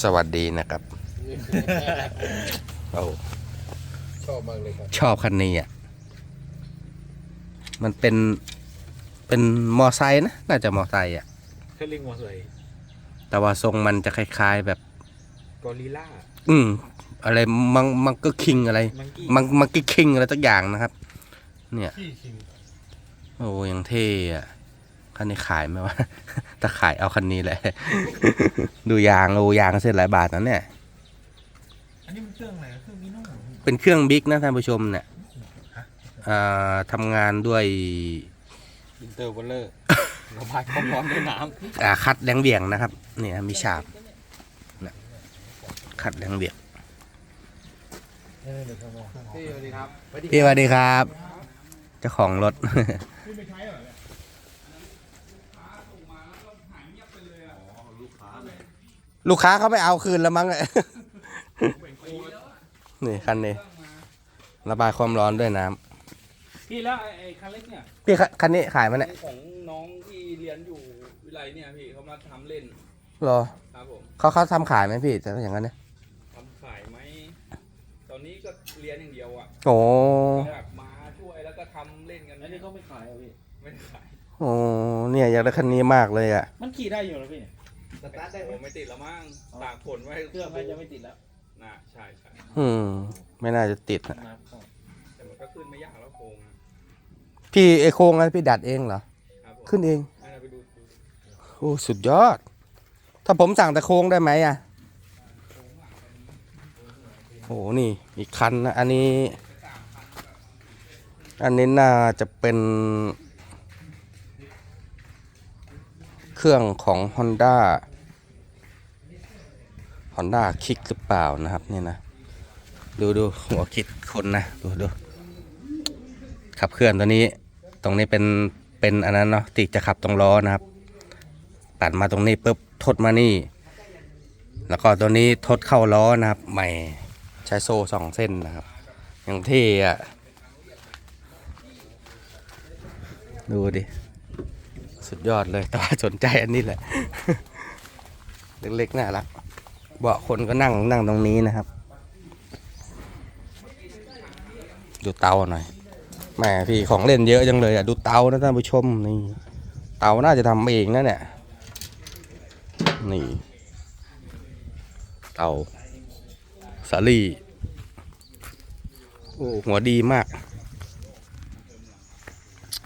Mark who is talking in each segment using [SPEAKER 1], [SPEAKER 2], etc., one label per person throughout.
[SPEAKER 1] สวัสดีนะครับ โอ้
[SPEAKER 2] ชอบมากเลยครับ
[SPEAKER 1] ชอบคันนี้อะ มันเป็น เป็นมอไซค์นะ น่าจะมอไซค์อะ
[SPEAKER 2] เครื่องลิงมอสวย
[SPEAKER 1] แต่ว่าทรงมันจะคล้ายๆแบบ
[SPEAKER 2] กอริลล่า
[SPEAKER 1] อืม อะไรมังมังก็คิงอะไร
[SPEAKER 2] มังกี้
[SPEAKER 1] มังมังกี้คิงอะไรตักอย่างนะครับ เนี่ย
[SPEAKER 2] ขี้คิง
[SPEAKER 1] โอ้ยังเท่อะ คันนี้ขายไหมวะถ้าขายเอาคันนี้แหละ ดูยางโอ้ยางเส้นหลายบาทนะเนี่ย
[SPEAKER 2] อันนี้มันเครื่องอะไรเครื่องมิโน่
[SPEAKER 1] เป็นเครื่องบิ๊กนะท่านผู้ชมเนี่ยอ่าทำงานด้วย
[SPEAKER 2] อินเตอร์วอลเลอร์ระบายความร้อนด้วยน้
[SPEAKER 1] อ่าคัดแรงเบี่ยงนะครับเนี่ยมีฉาบนะคัดแรงเบี่ยงำ
[SPEAKER 2] พี่สวัสดีครับ
[SPEAKER 1] พี่สวัสดีครับ เจ้าของรถ ลูกค้าเขาไปเอาคืนแล้วมั้ง นี่คันนี้ ระบายความร้อนด้วยน้ำ
[SPEAKER 3] พี่แล้วไอ้ไอ้คันเล็กเนี่ย
[SPEAKER 1] พี่คันคันนี้ขายมาเนี่ย
[SPEAKER 3] ของน้องที่เรียนอยู่วิไลเนี่ยพี่เขามาทำเล่น
[SPEAKER 1] รอ
[SPEAKER 3] ครับผม
[SPEAKER 1] เขาเขาทำขายไหมพี่แต่อย่างนั้นเนี่ย
[SPEAKER 3] ทำขายไหมตอนนี้ก็เรียนอย่างเดียวอะ
[SPEAKER 1] โอ้
[SPEAKER 3] แบบมาช่วยแล้วก็ทำเล่นกัน
[SPEAKER 4] อันนี้เขาไม่ขายอะพี่
[SPEAKER 3] ไม่ได้ขาย
[SPEAKER 1] โอ้เนี่ยอยากได้คันนี้มากเลยอะ
[SPEAKER 4] มันขี่ได้อยู่เหรอพี่
[SPEAKER 2] สตาร์ทได้ไหม
[SPEAKER 3] โอ้ไม่ติดแล้วมั้งตากผลไว้
[SPEAKER 4] เครื่องมันจะไม่ติดแล้ว
[SPEAKER 3] น่ะใช่ใช่
[SPEAKER 1] อืม ไม่น่าจะติดอะ
[SPEAKER 4] นะครับเข้า
[SPEAKER 3] แต่มันก็ขึ้นไม่ยากแล้วโครงอะ
[SPEAKER 1] พี่ไอโครงอะไรพี่ดัดเองเหรอ
[SPEAKER 3] ครับผม
[SPEAKER 1] ขึ้นเอง
[SPEAKER 3] ให้เราไปดูดู
[SPEAKER 1] โอ้ สุดยอด ถ้าผมสั่งแต่โครงได้ไหมอะโอ้นี่ อีกคันนะ อันนี้ อันนี้น่าจะเป็น เครื่องของ Honda Honda คิกหรือเปล่านะครับนี่นะ ดูดูหัวคิดคนนะ ดูดูขับเคลื่อนตัวนี้ ตรงนี้เป็นเป็นอันนั้นเนาะติจะขับตรงล้อนะครับตัดมาตรงนี้ปุ๊บทดมานี่ แล้วก็ตัวนี้ทดเข้าล้อนะครับ ใหม่ใช้โซ่สองเส้นนะครับ อย่างเท่อะดูดิ สุดยอดเลยแต่ว่าสนใจอันนี้แหละ เล็กๆน่ารัก เบาะคนก็นั่งนั่งตรงนี้นะครับ ดูเตาหน่อยแหมพี่ของเล่นเยอะจังเลยอะดูเตานะท่านผู้ชมนี่ เตาน่าจะทำเองนะเนี่ยนี่ เตาสาลี่โอ้หัวดีมาก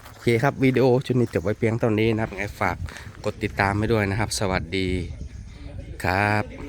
[SPEAKER 1] โอเคครับวิดีโอชุดนี้จบไว้เพียงเท่านี้นะครับยังไงฝากกดติดตามให้ด้วยนะครับ สวัสดีครับ